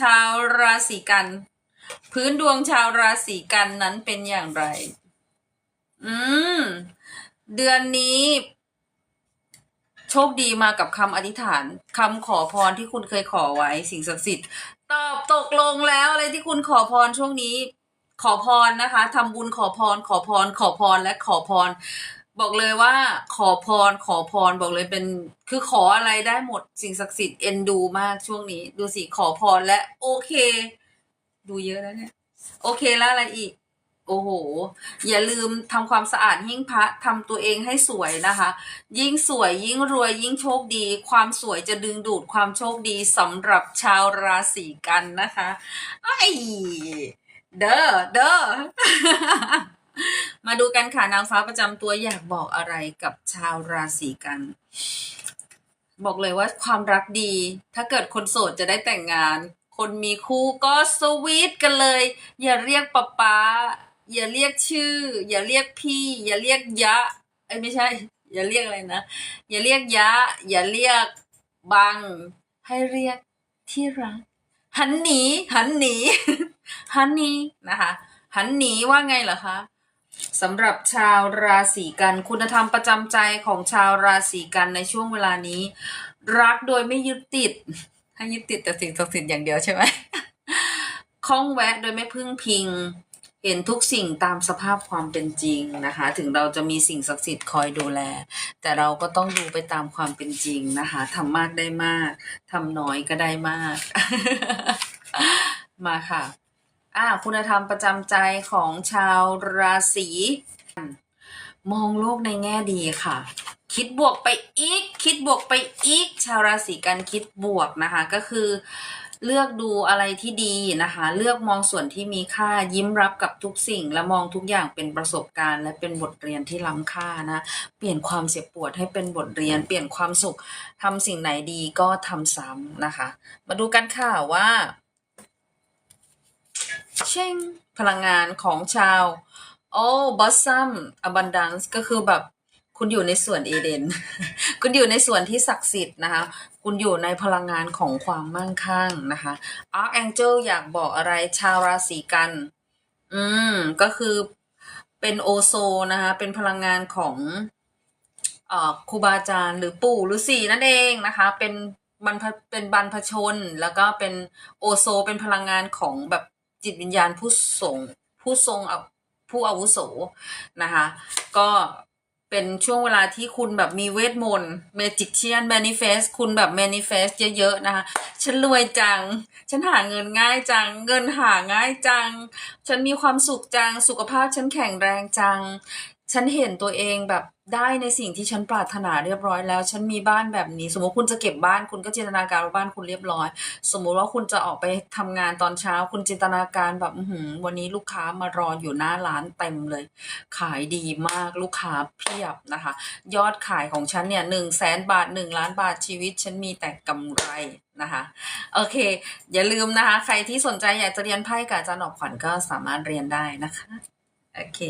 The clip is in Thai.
ชาวราศีกัน พื้นดวงชาวราศีกันนั้นเป็นอย่างไร อืม เดือนนี้ โชคดีมากับคำอธิษฐานคำขอพรที่คุณเคยขอไว้ สิ่งศักดิ์สิทธิ์ตอบตกลงแล้วอะไรที่คุณขอพรช่วงนี้ ขอพรนะคะทำบุญขอพร ขอพร ขอพรและขอพร บอกเลยว่าขอพรขอพรบอกเลยเป็น คือขออะไรได้หมดสิ่งศักดิ์สิทธิ์เอ็นดูมากช่วงนี้ ดูสิขอพรและโอเค ดูเยอะแล้วเนี่ย โอเคแล้วอะไรอีก โอ้โห อย่าลืมทำความสะอาดหิ้งพระทำตัวเองให้สวยนะคะ ยิ่งสวยยิ่งรวยยิ่งโชคดี ความสวยจะดึงดูดความโชคดีสำหรับชาวราศีกันนะคะไอเด้อเด้อ มาดูกันค่ะนางฟ้าประจำตัวอยากบอกอะไรกับชาวราศีกัน บอกเลยว่าความรักดี ถ้าเกิดคนโสดจะได้แต่งงาน คนมีคู่ก็สวีทกันเลย อย่าเรียกป๊าป๊าอย่าเรียกชื่อ อย่าเรียกพี่ อย่าเรียกยะเอ้ไม่ใช่ อย่าเรียกอะไรนะ อย่าเรียกยะ อย่าเรียกบัง ให้เรียกที่รักหันหนีหันหนีหันหนีนะคะ หันหนีว่าไงเหรอคะ สำหรับชาวราศีกันคุณธรรมประจำใจของชาวราศีกันในช่วงเวลานี้ รักโดยไม่ยึดติด ให้ยึดติดแต่สิ่งศักดิ์สิทธิ์อย่างเดียวใช่ไหมคล้องแวะโดยไม่พึ่งพิง เห็นทุกสิ่งตามสภาพความเป็นจริงนะคะ ถึงเราจะมีสิ่งศักดิ์สิทธิ์คอยดูแล แต่เราก็ต้องดูไปตามความเป็นจริงนะคะทำมากได้มากทำน้อยก็ได้มาก มาค่ะ อ่าคุณธรรมประจำใจของชาวราศีมองโลกในแง่ดีค่ะ คิดบวกไปอีก คิดบวกไปอีก ชาวราศีกันคิดบวกนะคะ ก็คือเลือกดูอะไรที่ดีนะคะ เลือกมองส่วนที่มีค่ายิ้มรับกับทุกสิ่ง และมองทุกอย่างเป็นประสบการณ์ และเป็นบทเรียนที่ล้ำค่านะ เปลี่ยนความเจ็บปวดให้เป็นบทเรียน เปลี่ยนความสุขทำสิ่งไหนดีก็ทำซ้ำนะคะ มาดูกันค่ะว่า ช่งพลังงานของชาวโอ้บอสซัมอบันดันส์ก็คือแบบคุณอยู่ในส่วนเอเดน คุณอยู่ในส่วนที่ศักดิ์สิทธิ์นะคะ คุณอยู่ในพลังงานของความมั่งคั่งนะคะอาร์แองเจลอยากบอกอะไรชาวราศีกัน อืม ก็คือเป็นโอโซนะคะ เป็นพลังงานของเอ่อครูบาอาจารย์หรือปู่หรือสีนั่นเองนะคะ เป็นบรรพเป็นบรรพชน แล้วก็เป็นโอโซ เป็นพลังงานของแบบ จิตวิญญาณผู้ส่งผู้ทรงผู้อาวุโสนะคะ ก็เป็นช่วงเวลาที่คุณแบบมีเวทมนต์เมจิกเชียนแมนิเฟสคุณแบบแมนิเฟสเยอะๆนะคะ ฉันรวยจัง ฉันหาเงินง่ายจัง เงินหาง่ายจัง ฉันมีความสุขจัง สุขภาพฉันแข็งแรงจัง ฉันเห็นตัวเองแบบได้ในสิ่งที่ฉันปรารถนาเรียบร้อยแล้ว ฉันมีบ้านแบบนี้ สมมติคุณจะเก็บบ้านคุณก็จินตนาการว่าบ้านคุณเรียบร้อย สมมุติว่าคุณจะออกไปทำงานตอนเช้า คุณจินตนาการแบบหืวันนี้ลูกค้ามารออยู่หน้าร้านเต็มเลย ขายดีมากลูกค้าเพียบนะคะ ยอดขายของฉันเนี่ยหนึ่งแสนบาทหนึ่งล้านบาทชีวิต ฉันมีแต่กำไรนะคะโอเค อย่าลืมนะคะ ใครที่สนใจอยากจะเรียนไพ่กับอาจารย์หนอกขวัญก็สามารถเรียนได้นะคะโอเค